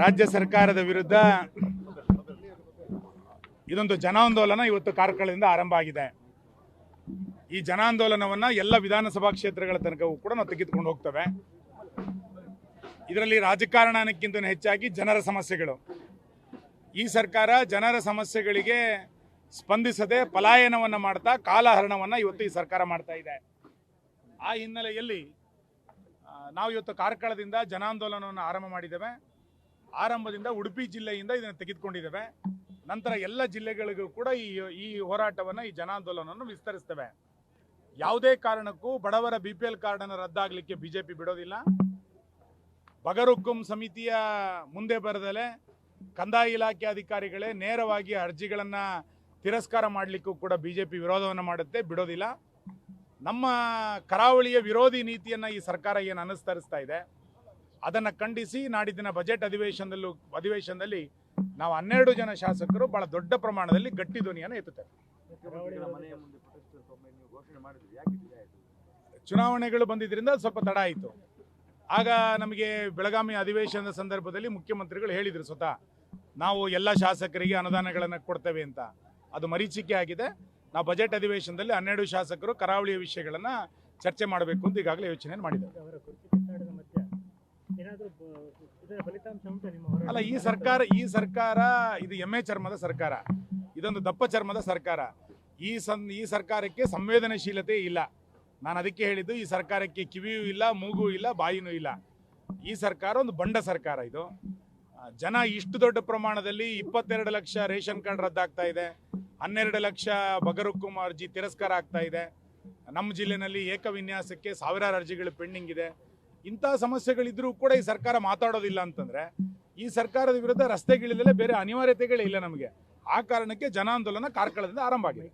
ರಾಜ್ಯ ಸರ್ಕಾರದ ವಿರುದ್ಧ ಇದೊಂದು ಜನಾಂದೋಲನ ಇವತ್ತು ಕಾರ್ಕಳದಿಂದ ಆರಂಭ ಆಗಿದೆ. ಈ ಜನಾಂದೋಲನವನ್ನು ಎಲ್ಲ ವಿಧಾನಸಭಾ ಕ್ಷೇತ್ರಗಳ ತನಕವೂ ಕೂಡ ನಾವು ತೆಗೆದುಕೊಂಡು ಹೋಗ್ತವೆ. ಇದರಲ್ಲಿ ರಾಜಕಾರಣಕ್ಕಿಂತ ಹೆಚ್ಚಾಗಿ ಜನರ ಸಮಸ್ಯೆಗಳು. ಈ ಸರ್ಕಾರ ಜನರ ಸಮಸ್ಯೆಗಳಿಗೆ ಸ್ಪಂದಿಸದೆ ಪಲಾಯನವನ್ನ ಮಾಡ್ತಾ ಕಾಲಹರಣವನ್ನ ಇವತ್ತು ಈ ಸರ್ಕಾರ ಮಾಡ್ತಾ ಇದೆ. ಆ ಹಿನ್ನೆಲೆಯಲ್ಲಿ ನಾವು ಇವತ್ತು ಕಾರ್ಕಳದಿಂದ ಜನಾಂದೋಲನವನ್ನು ಆರಂಭ ಮಾಡಿದ್ದೇವೆ. ಆರಂಭದಿಂದ ಉಡುಪಿ ಜಿಲ್ಲೆಯಿಂದ ಇದನ್ನು ತೆಗೆದುಕೊಂಡಿದ್ದೇವೆ. ನಂತರ ಎಲ್ಲ ಜಿಲ್ಲೆಗಳಿಗೂ ಕೂಡ ಈ ಈ ಹೋರಾಟವನ್ನು, ಈ ಜನಾಂದೋಲನವನ್ನು ವಿಸ್ತರಿಸ್ತೇವೆ. ಯಾವುದೇ ಕಾರಣಕ್ಕೂ ಬಡವರ ಬಿ ಪಿ ಎಲ್ ಕಾರ್ಡನ್ನು ರದ್ದಾಗಲಿಕ್ಕೆ ಬಿಜೆಪಿ ಬಿಡೋದಿಲ್ಲ. ಬಗರುಕ್ಕುಂ ಸಮಿತಿಯ ಮುಂದೆ ಬರೆದಲೆ ಕಂದಾಯ ಇಲಾಖೆ ಅಧಿಕಾರಿಗಳೇ ನೇರವಾಗಿ ಅರ್ಜಿಗಳನ್ನು ತಿರಸ್ಕಾರ ಮಾಡಲಿಕ್ಕೂ ಕೂಡ ಬಿಜೆಪಿ ವಿರೋಧವನ್ನು ಮಾಡುತ್ತೆ, ಬಿಡೋದಿಲ್ಲ. ನಮ್ಮ ಕರಾವಳಿಯ ವಿರೋಧಿ ನೀತಿಯನ್ನು ಈ ಸರ್ಕಾರ ಏನು ಅನುಸರಿಸ್ತಾ ಇದೆ? ಅದನ್ನು ಖಂಡಿಸಿ ನಾಡಿದ್ದಿನ ಬಜೆಟ್ ಅಧಿವೇಶನದಲ್ಲೂ, ಅಧಿವೇಶನದಲ್ಲಿ ನಾವು ಹನ್ನೆರಡು ಜನ ಶಾಸಕರು ಬಹಳ ದೊಡ್ಡ ಪ್ರಮಾಣದಲ್ಲಿ ಗಟ್ಟಿ ಧ್ವನಿಯನ್ನು ಎತ್ತುತ್ತೇವೆ ಚುನಾವಣೆಗಳು ಬಂದಿದ್ದರಿಂದ ಸ್ವಲ್ಪ ತಡ ಆಯಿತು. ಆಗ ನಮಗೆ ಬೆಳಗಾವಿ ಅಧಿವೇಶನದ ಸಂದರ್ಭದಲ್ಲಿ ಮುಖ್ಯಮಂತ್ರಿಗಳು ಹೇಳಿದರು ಸ್ವತಃ, ನಾವು ಎಲ್ಲ ಶಾಸಕರಿಗೆ ಅನುದಾನಗಳನ್ನು ಕೊಡ್ತೇವೆ ಅಂತ. ಅದು ಮರೀಚಿಕೆ ಆಗಿದೆ. ನಾವು ಬಜೆಟ್ ಅಧಿವೇಶನದಲ್ಲಿ ಹನ್ನೆರಡು ಶಾಸಕರು ಕರಾವಳಿಯ ವಿಷಯಗಳನ್ನು ಚರ್ಚೆ ಮಾಡಬೇಕು ಅಂತ ಈಗಾಗಲೇ ಯೋಚನೆಯನ್ನು ಮಾಡಿದ್ದೇವೆ ಅಲ್ಲ, ಈ ಸರ್ಕಾರ ಈ ಸರ್ಕಾರ, ಇದು ಎಮ್ಮೆ ಚರ್ಮದ ಸರ್ಕಾರ. ಇದೊಂದು ದಪ್ಪ ಚರ್ಮದ ಸರ್ಕಾರ. ಈ ಸನ್ ಈ ಸರ್ಕಾರಕ್ಕೆ ಸಂವೇದನಶೀಲತೆ ಇಲ್ಲ. ನಾನು ಅದಕ್ಕೆ ಹೇಳಿದ್ದು, ಈ ಸರ್ಕಾರಕ್ಕೆ ಕಿವಿಯೂ ಇಲ್ಲ, ಮೂಗೂ ಇಲ್ಲ, ಬಾಯಿನೂ ಇಲ್ಲ. ಈ ಸರ್ಕಾರ ಒಂದು ಬಂಡ ಸರ್ಕಾರ ಇದು. ಜನ ಇಷ್ಟು ದೊಡ್ಡ ಪ್ರಮಾಣದಲ್ಲಿ ಇಪ್ಪತ್ತೆರಡು ಲಕ್ಷ ರೇಷನ್ ಕಾರ್ಡ್ ರದ್ದಾಗ್ತಾ ಇದೆ. ಹನ್ನೆರಡು ಲಕ್ಷ ಬಗರುಕ್ಕುಮ ಅರ್ಜಿ ತಿರಸ್ಕಾರ ಆಗ್ತಾ ಇದೆ. ನಮ್ಮ ಜಿಲ್ಲೆನಲ್ಲಿ ಏಕವಿನ್ಯಾಸಕ್ಕೆ ಸಾವಿರಾರು ಅರ್ಜಿಗಳು ಪೆಂಡಿಂಗ್ ಇದೆ. ಇಂಥ ಸಮಸ್ಯೆಗಳಿದ್ರೂ ಕೂಡ ಈ ಸರ್ಕಾರ ಮಾತಾಡೋದಿಲ್ಲ ಅಂತಂದ್ರೆ ಈ ಸರ್ಕಾರದ ವಿರುದ್ಧ ರಸ್ತೆಗಿಳಿದಲೇ ಬೇರೆ ಅನಿವಾರ್ಯತೆಗಳೇ ಇಲ್ಲ ನಮಗೆ. ಆ ಕಾರಣಕ್ಕೆ ಜನಾಂದೋಲನ ಕಾರ್ಕಳದಿಂದ ಆರಂಭ ಆಗಿದೆ.